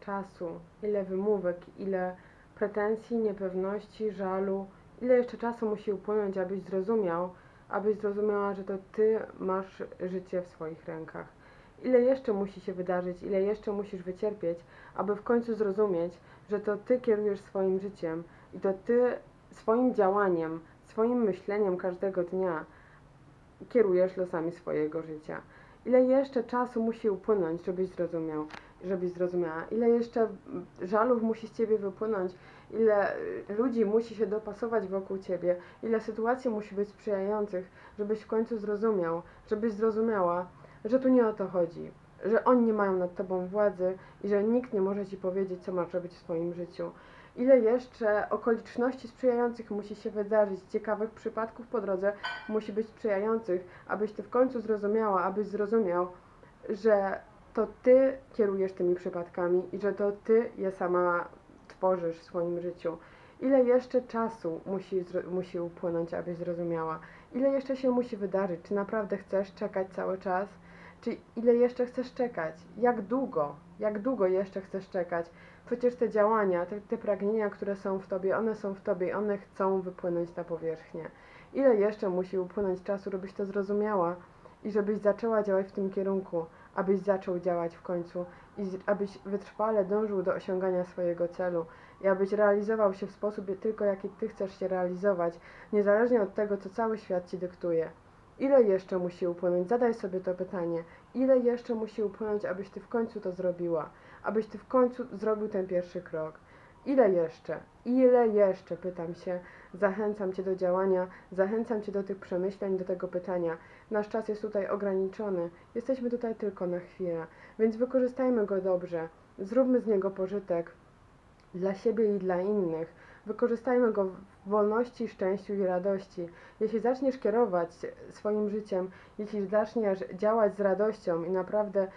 czasu, ile wymówek, ile pretensji, niepewności, żalu, ile jeszcze czasu musi upłynąć, abyś zrozumiał, abyś zrozumiała, że to ty masz życie w swoich rękach. Ile jeszcze musi się wydarzyć, ile jeszcze musisz wycierpieć, aby w końcu zrozumieć, że to ty kierujesz swoim życiem i to ty swoim działaniem, swoim myśleniem każdego dnia kierujesz losami swojego życia. Ile jeszcze czasu musi upłynąć, żebyś zrozumiał, żebyś zrozumiała? Ile jeszcze żalów musi z ciebie wypłynąć? Ile ludzi musi się dopasować wokół ciebie? Ile sytuacji musi być sprzyjających, żebyś w końcu zrozumiał, żebyś zrozumiała, że tu nie o to chodzi, że oni nie mają nad tobą władzy i że nikt nie może ci powiedzieć, co masz robić w swoim życiu. Ile jeszcze okoliczności sprzyjających musi się wydarzyć, ciekawych przypadków po drodze musi być sprzyjających, abyś ty w końcu zrozumiała, abyś zrozumiał, że to ty kierujesz tymi przypadkami i że to ty je sama tworzysz w swoim życiu. Ile jeszcze czasu musi, musi upłynąć, abyś zrozumiała? Ile jeszcze się musi wydarzyć? Czy naprawdę chcesz czekać cały czas? Czy ile jeszcze chcesz czekać? Jak długo? Jak długo jeszcze chcesz czekać? Przecież te działania, te, te pragnienia, które są w tobie, one są w tobie i one chcą wypłynąć na powierzchnię. Ile jeszcze musi upłynąć czasu, żebyś to zrozumiała i żebyś zaczęła działać w tym kierunku, abyś zaczął działać w końcu i abyś wytrwale dążył do osiągania swojego celu i abyś realizował się w sposób tylko jaki ty chcesz się realizować, niezależnie od tego, co cały świat ci dyktuje. Ile jeszcze musi upłynąć? Zadaj sobie to pytanie. Ile jeszcze musi upłynąć, abyś ty w końcu to zrobiła? Abyś ty w końcu zrobił ten pierwszy krok? Ile jeszcze? Ile jeszcze? Pytam się. Zachęcam cię do działania, zachęcam cię do tych przemyśleń, do tego pytania. Nasz czas jest tutaj ograniczony. Jesteśmy tutaj tylko na chwilę, więc wykorzystajmy go dobrze. Zróbmy z niego pożytek dla siebie i dla innych. Wykorzystajmy go w wolności, szczęściu i radości. Jeśli zaczniesz kierować swoim życiem, jeśli zaczniesz działać z radością i naprawdę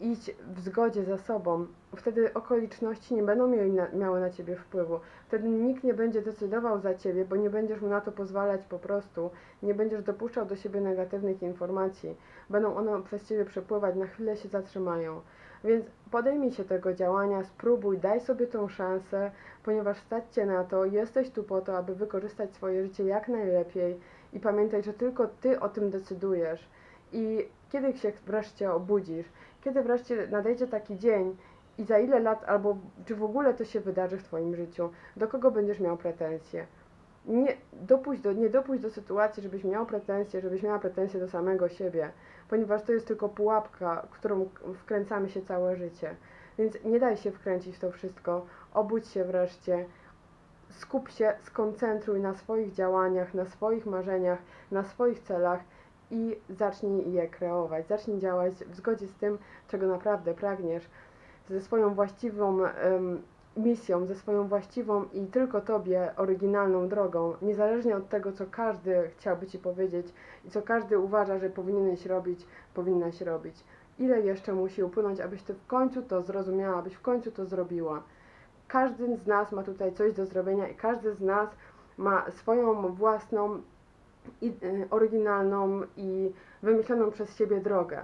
iść w zgodzie ze sobą, wtedy okoliczności nie będą na, miały na ciebie wpływu. Wtedy nikt nie będzie decydował za ciebie, bo nie będziesz mu na to pozwalać po prostu. Nie będziesz dopuszczał do siebie negatywnych informacji. Będą one przez ciebie przepływać, na chwilę się zatrzymają. Więc podejmij się tego działania, spróbuj, daj sobie tą szansę, ponieważ stać cię na to, jesteś tu po to, aby wykorzystać swoje życie jak najlepiej i pamiętaj, że tylko ty o tym decydujesz. I kiedy się wreszcie obudzisz, kiedy wreszcie nadejdzie taki dzień? I za ile lat, albo czy w ogóle to się wydarzy w twoim życiu, do kogo będziesz miał pretensje? Nie dopuść do, nie dopuść do sytuacji, żebyś miał pretensje, żebyś miała pretensje do samego siebie, ponieważ to jest tylko pułapka, którą wkręcamy się całe życie. Więc nie daj się wkręcić w to wszystko, obudź się wreszcie, skup się, skoncentruj na swoich działaniach, na swoich marzeniach, na swoich celach i zacznij je kreować. Zacznij działać w zgodzie z tym, czego naprawdę pragniesz, ze swoją właściwą em, misją, ze swoją właściwą i tylko Tobie oryginalną drogą, niezależnie od tego, co każdy chciałby Ci powiedzieć i co każdy uważa, że powinieneś robić, powinnaś robić. Ile jeszcze musi upłynąć, abyś Ty w końcu to zrozumiała, abyś w końcu to zrobiła. Każdy z nas ma tutaj coś do zrobienia i każdy z nas ma swoją własną, i, y, oryginalną i wymyśloną przez siebie drogę.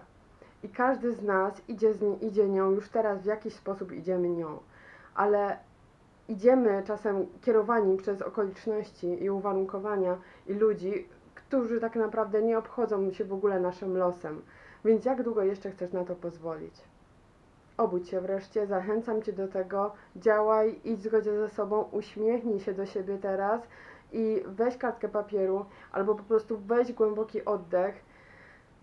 I każdy z nas idzie, z, idzie nią, już teraz w jakiś sposób idziemy nią, ale idziemy czasem kierowani przez okoliczności i uwarunkowania i ludzi, którzy tak naprawdę nie obchodzą się w ogóle naszym losem. Więc jak długo jeszcze chcesz na to pozwolić? Obudź się wreszcie, zachęcam Cię do tego, działaj, idź w zgodzie ze sobą, uśmiechnij się do siebie teraz i weź kartkę papieru albo po prostu weź głęboki oddech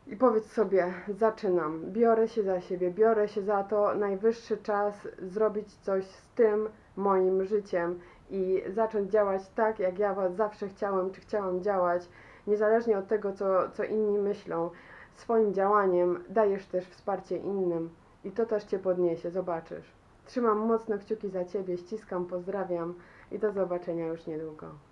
i powiedz sobie, zaczynam, biorę się za siebie, biorę się za to, najwyższy czas zrobić coś z tym moim życiem i zacząć działać tak, jak ja was zawsze chciałem, czy chciałam działać, niezależnie od tego, co, co inni myślą. Swoim działaniem dajesz też wsparcie innym i to też Cię podniesie, zobaczysz. Trzymam mocno kciuki za Ciebie, ściskam, pozdrawiam i do zobaczenia już niedługo.